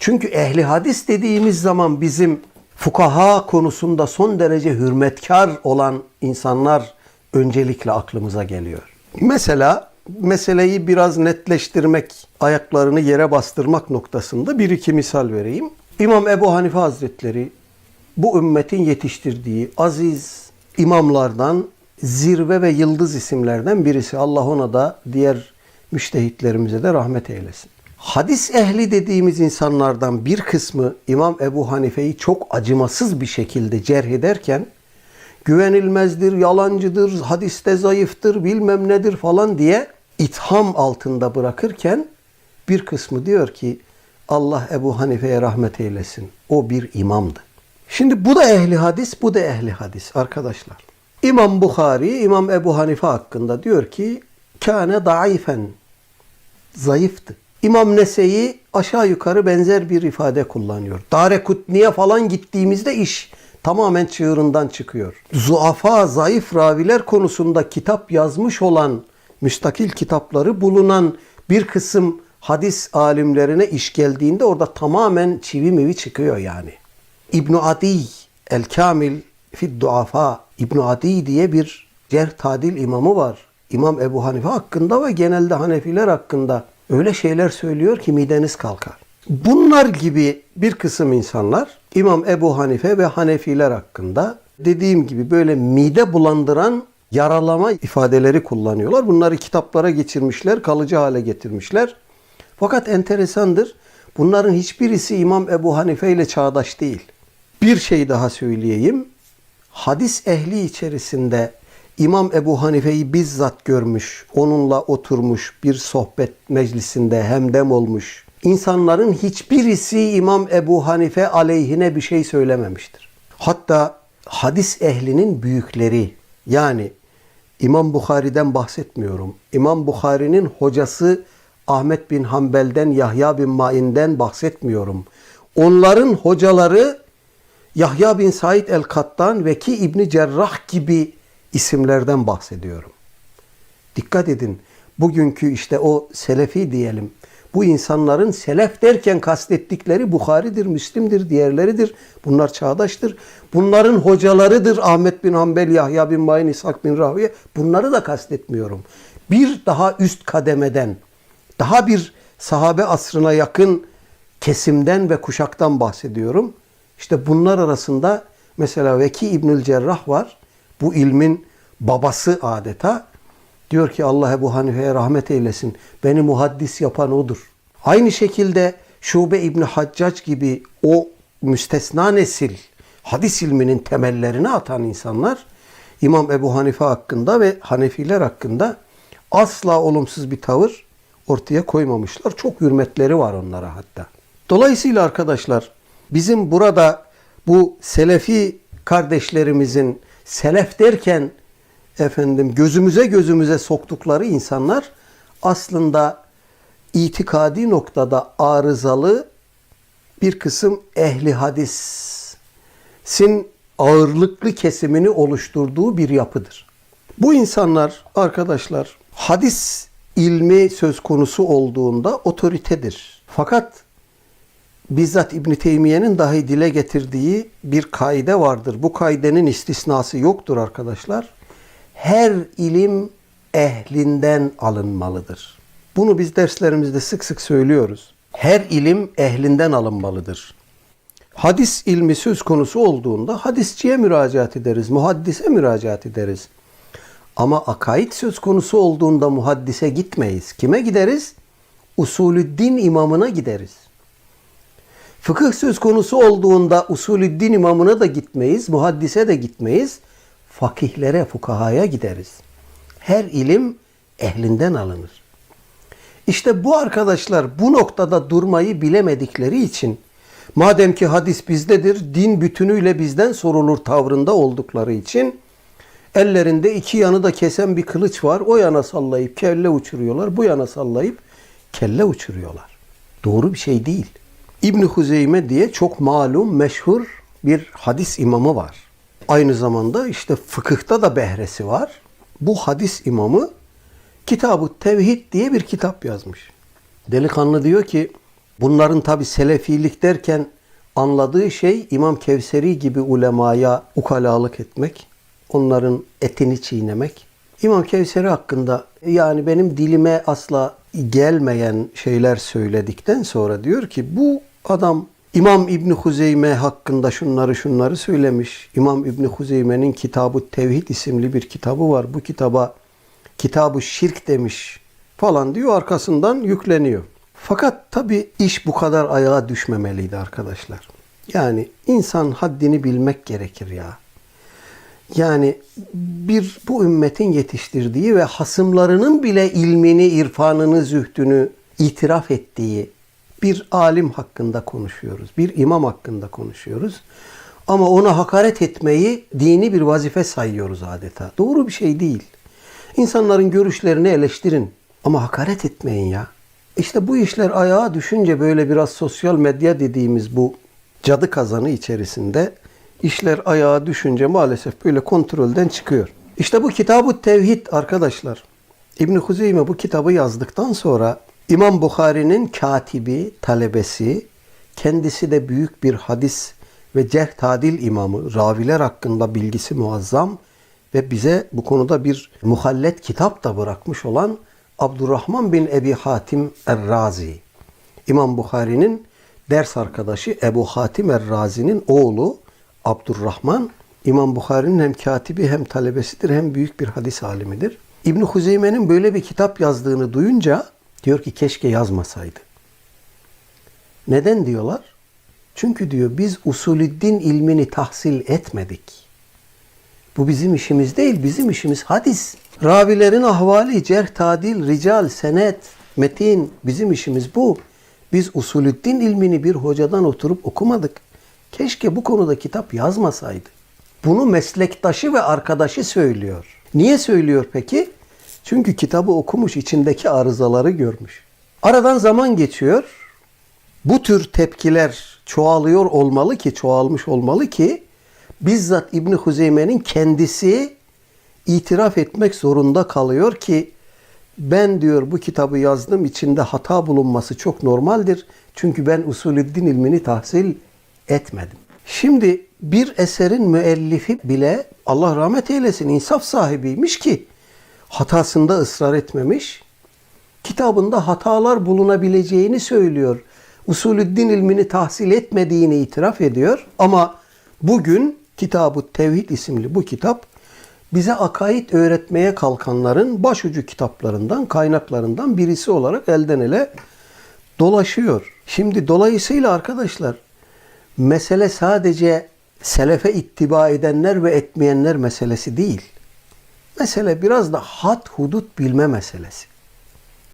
Çünkü ehli hadis dediğimiz zaman bizim fukaha konusunda son derece hürmetkar olan insanlar öncelikle aklımıza geliyor. Mesela meseleyi biraz netleştirmek, ayaklarını yere bastırmak noktasında bir iki misal vereyim. İmam Ebu Hanife Hazretleri bu ümmetin yetiştirdiği aziz imamlardan zirve ve yıldız isimlerden birisi. Allah ona da diğer müştehitlerimize de rahmet eylesin. Hadis ehli dediğimiz insanlardan bir kısmı İmam Ebu Hanife'yi çok acımasız bir şekilde cerh ederken güvenilmezdir, yalancıdır, hadiste zayıftır, bilmem nedir falan diye itham altında bırakırken bir kısmı diyor ki Allah Ebu Hanife'ye rahmet eylesin. O bir imamdı. Şimdi bu da ehli hadis, bu da ehli hadis arkadaşlar. İmam Bukhari, İmam Ebu Hanife hakkında diyor ki kâne daifen zayıftı. İmam Nese'yi aşağı yukarı benzer bir ifade kullanıyor. Darekutni'ye falan gittiğimizde iş tamamen çığırından çıkıyor. Zuafa, zayıf raviler konusunda kitap yazmış olan, müstakil kitapları bulunan bir kısım hadis alimlerine iş geldiğinde orada tamamen çivi mivi çıkıyor yani. İbn Adi El Kamil fi Duafa İbn Adi diye bir cerh tadil imamı var. İmam Ebu Hanife hakkında ve genelde Hanefiler hakkında öyle şeyler söylüyor ki mideniz kalkar. Bunlar gibi bir kısım insanlar İmam Ebu Hanife ve Hanefiler hakkında dediğim gibi böyle mide bulandıran yaralama ifadeleri kullanıyorlar. Bunları kitaplara geçirmişler, kalıcı hale getirmişler. Fakat enteresandır. Bunların hiçbirisi İmam Ebu Hanife ile çağdaş değil. Bir şey daha söyleyeyim. Hadis ehli içerisinde İmam Ebu Hanife'yi bizzat görmüş, onunla oturmuş, bir sohbet meclisinde hemdem olmuş. İnsanların hiçbirisi İmam Ebu Hanife aleyhine bir şey söylememiştir. Hatta hadis ehlinin büyükleri yani İmam Bukhari'den bahsetmiyorum. İmam Bukhari'nin hocası Ahmet bin Hanbel'den, Yahya bin Ma'in'den bahsetmiyorum. Onların hocaları Yahya bin Said el-Kattan ve ki İbni Cerrah gibi isimlerden bahsediyorum. Dikkat edin. Bugünkü işte o selefi diyelim. Bu insanların selef derken kastettikleri Bukhari'dir, Müslim'dir, diğerleridir. Bunlar çağdaştır. Bunların hocalarıdır Ahmet bin Hanbel, Yahya bin Ma'in, İshak bin Rahüye. Bunları da kastetmiyorum. Bir daha üst kademeden, daha bir sahabe asrına yakın kesimden ve kuşaktan bahsediyorum. İşte bunlar arasında mesela Veki İbnül Cerrah var. Bu ilmin babası adeta. Diyor ki Allah Ebu Hanife'ye rahmet eylesin. Beni muhaddis yapan odur. Aynı şekilde Şube İbni Haccac gibi o müstesna nesil hadis ilminin temellerini atan insanlar İmam Ebu Hanife hakkında ve Hanefiler hakkında asla olumsuz bir tavır ortaya koymamışlar. Çok hürmetleri var onlara hatta. Dolayısıyla arkadaşlar bizim burada bu selefi kardeşlerimizin selef derken efendim gözümüze gözümüze soktukları insanlar aslında itikadi noktada arızalı bir kısım ehli hadisin ağırlıklı kesimini oluşturduğu bir yapıdır. Bu insanlar arkadaşlar hadis ilmi söz konusu olduğunda otoritedir. Fakat bizzat İbn Teymiye'nin dahi dile getirdiği bir kaide vardır. Bu kaidenin istisnası yoktur arkadaşlar. Her ilim ehlinden alınmalıdır. Bunu biz derslerimizde sık sık söylüyoruz. Her ilim ehlinden alınmalıdır. Hadis ilmi söz konusu olduğunda hadisçiye müracaat ederiz, muhaddise müracaat ederiz. Ama akaid söz konusu olduğunda muhaddise gitmeyiz. Kime gideriz? Usulüddin imamına gideriz. Fıkıh söz konusu olduğunda usulüddin imamına da gitmeyiz, muhaddise de gitmeyiz. Fakihlere, fukahaya gideriz. Her ilim ehlinden alınır. İşte bu arkadaşlar bu noktada durmayı bilemedikleri için madem ki hadis bizdedir, din bütünüyle bizden sorulur tavrında oldukları için ellerinde iki yanı da kesen bir kılıç var. O yana sallayıp kelle uçuruyorlar, bu yana sallayıp kelle uçuruyorlar. Doğru bir şey değil. İbn Huzeyme diye çok malum, meşhur bir hadis imamı var. Aynı zamanda işte fıkıhta da behresi var. Bu hadis imamı Kitab-ı Tevhid diye bir kitap yazmış. Delikanlı diyor ki Bunların tabi selefilik derken anladığı şey İmam Kevseri gibi ulemaya ukalalık etmek, onların etini çiğnemek. İmam Kevseri hakkında yani benim dilime asla gelmeyen şeyler söyledikten sonra diyor ki bu adam İmam İbni Huzeyme hakkında şunları şunları söylemiş. İmam İbni Huzeyme'nin Kitab-ı Tevhid isimli bir kitabı var. Bu kitaba Kitab-ı Şirk demiş falan diyor arkasından yükleniyor. Fakat tabi iş bu kadar ayağa düşmemeliydi arkadaşlar. Yani insan haddini bilmek gerekir ya. Yani bir bu ümmetin yetiştirdiği ve hasımlarının bile ilmini, irfanını, zühdünü itiraf ettiği bir alim hakkında konuşuyoruz. Bir imam hakkında konuşuyoruz. Ama ona hakaret etmeyi dini bir vazife sayıyoruz adeta. Doğru bir şey değil. İnsanların görüşlerini eleştirin ama hakaret etmeyin ya. İşte bu işler ayağa düşünce böyle biraz sosyal medya dediğimiz bu cadı kazanı içerisinde işler ayağa düşünce maalesef böyle kontrolden çıkıyor. İşte bu kitabı tevhid arkadaşlar. İbn Huzeyme bu kitabı yazdıktan sonra İmam Bukhari'nin katibi, talebesi, kendisi de büyük bir hadis ve cerh tadil imamı, raviler hakkında bilgisi muazzam ve bize bu konuda bir muhallet kitap da bırakmış olan Abdurrahman bin Ebi Hatim Er-Razi. İmam Bukhari'nin ders arkadaşı Ebu Hatim Er-Razi'nin oğlu Abdurrahman İmam Bukhari'nin hem katibi hem talebesidir hem büyük bir hadis alimidir. İbn Huzeyme'nin böyle bir kitap yazdığını duyunca diyor ki keşke yazmasaydı. Neden diyorlar? Çünkü diyor biz usulüddin ilmini tahsil etmedik. Bu bizim işimiz değil, bizim işimiz hadis. Ravilerin ahvali, cerh, tadil, rical, senet, metin bizim işimiz bu. Biz usulüddin ilmini bir hocadan oturup okumadık. Keşke bu konuda kitap yazmasaydı. Bunu meslektaşı ve arkadaşı söylüyor. Niye söylüyor peki? Çünkü kitabı okumuş, içindeki arızaları görmüş. Aradan zaman geçiyor. Bu tür tepkiler çoğalıyor olmalı ki, çoğalmış olmalı ki bizzat İbni Huzeyme'nin kendisi itiraf etmek zorunda kalıyor ki ben diyor bu kitabı yazdım içinde hata bulunması çok normaldir. Çünkü ben usulüddin ilmini tahsil etmedim. Şimdi bir eserin müellifi bile Allah rahmet eylesin insaf sahibiymiş ki hatasında ısrar etmemiş. Kitabında hatalar bulunabileceğini söylüyor. Usulüddin ilmini tahsil etmediğini itiraf ediyor. Ama bugün Kitab-ı Tevhid isimli bu kitap bize akaid öğretmeye kalkanların başucu kitaplarından, kaynaklarından birisi olarak elden ele dolaşıyor. Şimdi dolayısıyla arkadaşlar mesele sadece selefe ittiba edenler ve etmeyenler meselesi değil. Mesele biraz da had hudut bilme meselesi.